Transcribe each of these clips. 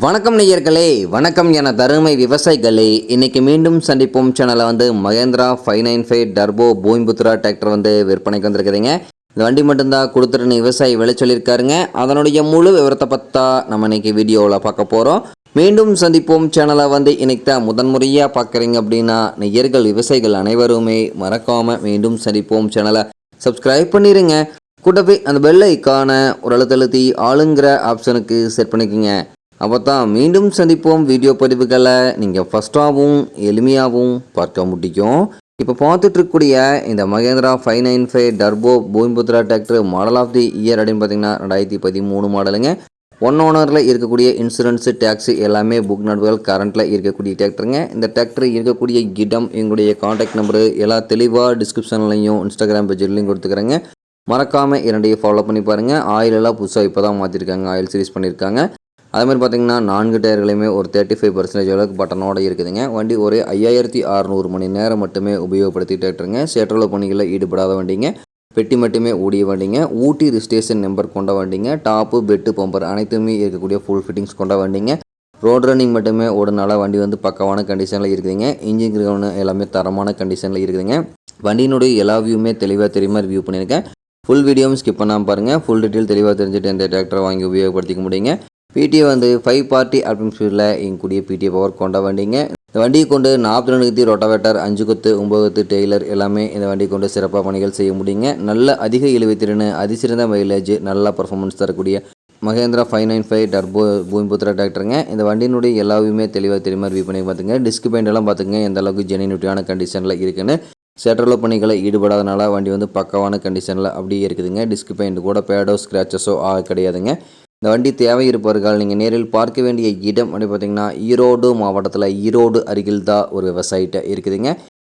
வணக்கம் நேயர்களே வணக்கம் என தருமை விவசாயிகளே. இன்னைக்கு மீண்டும் சந்திப்போம். சேனலை வந்து Mahindra five nine five turbo Bhumiputra tractor வந்து விற்பனைக்கு வந்திருக்குதுங்க இந்த வண்டி மட்டும்தான் கொடுத்துருன்னு விவசாயி விலை சொல்லியிருக்காருங்க. அதனுடைய முழு விவரத்தை பார்த்தா நம்ம இன்னைக்கு வீடியோவில் பார்க்க போகிறோம் மீண்டும் சந்திப்போம். சேனலை வந்து இன்னைக்கு தான் முதன்முறையாக பார்க்குறீங்க அப்படின்னா நெய்யர்கள் விவசாயிகள் அனைவருமே மறக்காமல் மீண்டும் சந்திப்போம். சேனலை சப்ஸ்கிரைப் பண்ணிடுங்க கூட்டவே அந்த பெல் ஐக்கான ஒரு அழுத்தழுத்தி ஆளுங்கிற ஆப்ஷனுக்கு செட் பண்ணிக்கோங்க. அப்போ தான் மீண்டும் சந்திப்போம் வீடியோ பதிவுகளை. நீங்கள் ஃபஸ்ட்டாகவும் எளிமையாகவும் பார்க்க முடியும். இப்போ பார்த்துட்டு இருக்கக்கூடிய இந்த Mahindra five nine five turbo Bhumiputra tractor model of the year அப்படின்னு பார்த்தீங்கன்னா ரெண்டாயிரத்தி பதிமூணு மாடலுங்க ஒன் ஓனரில் இருக்கக்கூடிய இன்சூரன்ஸு டேக்ஸு எல்லாமே புக் நடுவுகள் கரண்ட்டில் இருக்கக்கூடிய டிராக்டருங்க இந்த டிராக்டர் இருக்கக்கூடிய இடம் எங்களுடைய காண்டாக்ட் நம்பரு எல்லா தெளிவாக டிஸ்கிரிப்ஷன்லையும் இன்ஸ்டாகிராம் பேஜ்லையும் கொடுத்துக்கிறேங்க. மறக்காமல் இரண்டையும் ஃபாலோ பண்ணி பாருங்கள் ஆயில் எல்லாம் புதுசாக இப்போ தான் மாற்றிருக்காங்க ஆயில் சீரிஸ் பண்ணியிருக்காங்க அதே மாதிரி பார்த்தீங்கன்னா நான்கு டயர்களையுமே ஒரு தேர்ட்டி ஃபைவ் பர்சன்டேஜ் அளவுக்கு பட்டனோட இருக்குதுங்க. வண்டி ஒரு ஐயாயிரத்தி அறநூறு மணி நேரம் மட்டுமே உபயோகப்படுத்திட்டு இருக்குங்க. சேற்றளவு பணிகளில் ஈடுபடாத வண்டிங்க. பெட்டி மட்டுமே ஓடிய வண்டிங்க. ஊட்டி ரிஜிஸ்ட்ரேஷன் நம்பர் கொண்ட வண்டிங்க. டாப்பு பெட்டு பம்பர் அனைத்துமே இருக்கக்கூடிய ஃபுல் ஃபிட்டிங்ஸ் கொண்ட வண்டிங்க. ரோட் ரன்னிங் மட்டுமே ஓடுனால வண்டி வந்து பக்கமான கண்டிஷனில் இருக்குதுங்க. இன்ஜின் கிரவுண்ட் எல்லாமே தரமான கண்டிஷனில் இருக்குதுங்க. வண்டியினுடைய எல்லா வியூமே தெளிவாக தெரியுமா வியூ பண்ணியிருக்கேன். ஃபுல் வீடியோவும் ஸ்கிப் பண்ணாமல் பாருங்கள் ஃபுல் டீட்டெயில் தெளிவாக தெரிஞ்சுட்டு இந்த டிராக்டரை வாங்கி உபயோகப்படுத்திக்க முடியுங்க. பிடிஏ வந்து ஃபைவ் பார்ட்டி அப்படின்னு ஸ்பீடில் எங்கூடிய பிடிஏ பவர் கொண்ட வண்டிங்க. இந்த வண்டியை கொண்டு நாற்பத்தி ரெண்டு கத்தி ரொட்டவேட்டர் அஞ்சு கொத்து ஒம்பது கொத்து டெய்லர் எல்லாமே இந்த வண்டியை கொண்டு சிறப்பாக பணிகள் செய்ய முடியுங்க. நல்ல அதிக இழுவைத்திறன் அதிசிறந்த மைலேஜ் நல்ல பர்ஃபார்மன்ஸ் தரக்கூடிய Mahindra five nine five turbo Bhumiputra டிராக்டருங்க இந்த வண்டியினுடைய எல்லாமே தெளிவாக தெரியுமா ரிவ்யூ பண்ணி பார்த்துங்க. டிஸ்க் பெயிண்டெல்லாம் பார்த்துங்க எந்த அளவுக்கு ஜெனினிட்டியான கண்டிஷனில் இருக்குன்னு. செட்டரில் பணிகளை ஈடுபடாதனால வண்டி வந்து பக்கவான கண்டிஷனில் அப்படியே இருக்குதுங்க. டிஸ்க் பெயிண்ட் கூட பேடோ ஸ்க்ராச்சஸோ ஆக கிடையாதுங்க. இந்த வண்டி தேவை இருப்பவர்கள் நீங்கள் நேரில் பார்க்க வேண்டிய இடம் அப்படி பார்த்தீங்கன்னா ஈரோடு மாவட்டத்தில் ஈரோடு அருகில் தான் ஒரு விவசாயிட்ட இருக்குதுங்க.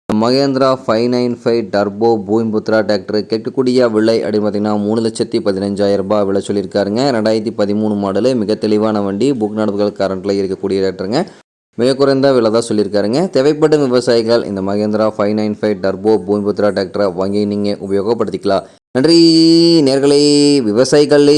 Mahindra five nine five turbo Bhumiputra tractor கேட்கக்கூடிய விலை அப்படின்னு பார்த்தீங்கன்னா மூணு லட்சத்தி பதினஞ்சாயிரம் ரூபாய் விலை சொல்லியிருக்காருங்க. ரெண்டாயிரத்தி பதிமூணு மாடலு மிக தெளிவான வண்டி புக் நடப்புகள் கரண்ட்டில் இருக்கக்கூடிய டிராக்டருங்க மிக குறைந்த விலை தான் சொல்லியிருக்காருங்க. தேவைப்படும் விவசாயிகள் இந்த Mahindra five nine five turbo Bhumiputra டிராக்டரை வாங்கி நீங்கள் உபயோகப்படுத்திக்கலாம். நன்றி நேர்களே விவசாயிகளே.